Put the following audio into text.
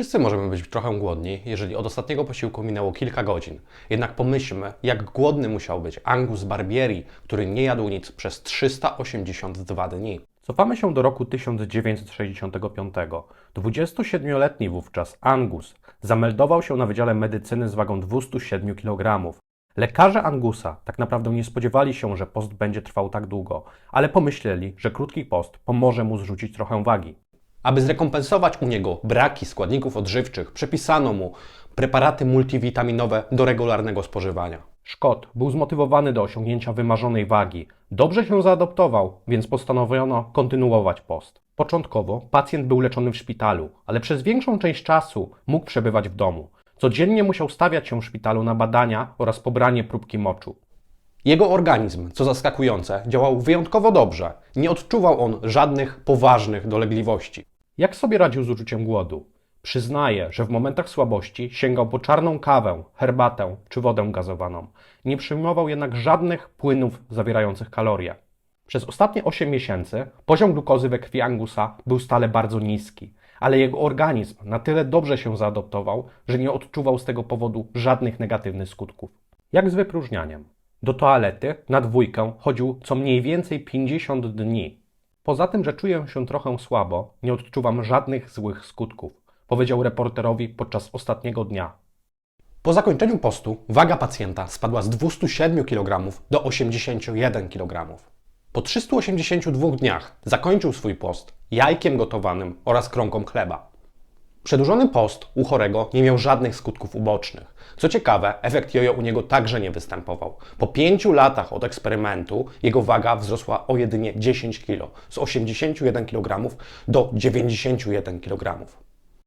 Wszyscy możemy być trochę głodni, jeżeli od ostatniego posiłku minęło kilka godzin. Jednak pomyślmy, jak głodny musiał być Angus Barbieri, który nie jadł nic przez 382 dni. Cofamy się do roku 1965. 27-letni wówczas Angus zameldował się na Wydziale Medycyny z wagą 207 kg. Lekarze Angusa tak naprawdę nie spodziewali się, że post będzie trwał tak długo, ale pomyśleli, że krótki post pomoże mu zrzucić trochę wagi. Aby zrekompensować u niego braki składników odżywczych, przepisano mu preparaty multivitaminowe do regularnego spożywania. Szkot był zmotywowany do osiągnięcia wymarzonej wagi. Dobrze się zaadoptował, więc postanowiono kontynuować post. Początkowo pacjent był leczony w szpitalu, ale przez większą część czasu mógł przebywać w domu. Codziennie musiał stawiać się w szpitalu na badania oraz pobranie próbki moczu. Jego organizm, co zaskakujące, działał wyjątkowo dobrze. Nie odczuwał on żadnych poważnych dolegliwości. Jak sobie radził z uczuciem głodu? Przyznaje, że w momentach słabości sięgał po czarną kawę, herbatę czy wodę gazowaną. Nie przyjmował jednak żadnych płynów zawierających kalorie. Przez ostatnie 8 miesięcy poziom glukozy we krwi Angusa był stale bardzo niski, ale jego organizm na tyle dobrze się zaadoptował, że nie odczuwał z tego powodu żadnych negatywnych skutków. Jak z wypróżnianiem. Do toalety na dwójkę chodził co mniej więcej 50 dni. Poza tym, że czuję się trochę słabo, nie odczuwam żadnych złych skutków, powiedział reporterowi podczas ostatniego dnia. Po zakończeniu postu waga pacjenta spadła z 207 kg do 81 kg. Po 382 dniach zakończył swój post jajkiem gotowanym oraz kromką chleba. Przedłużony post u chorego nie miał żadnych skutków ubocznych. Co ciekawe, efekt jojo u niego także nie występował. Po 5 latach od eksperymentu jego waga wzrosła o jedynie 10 kg, z 81 kg do 91 kg.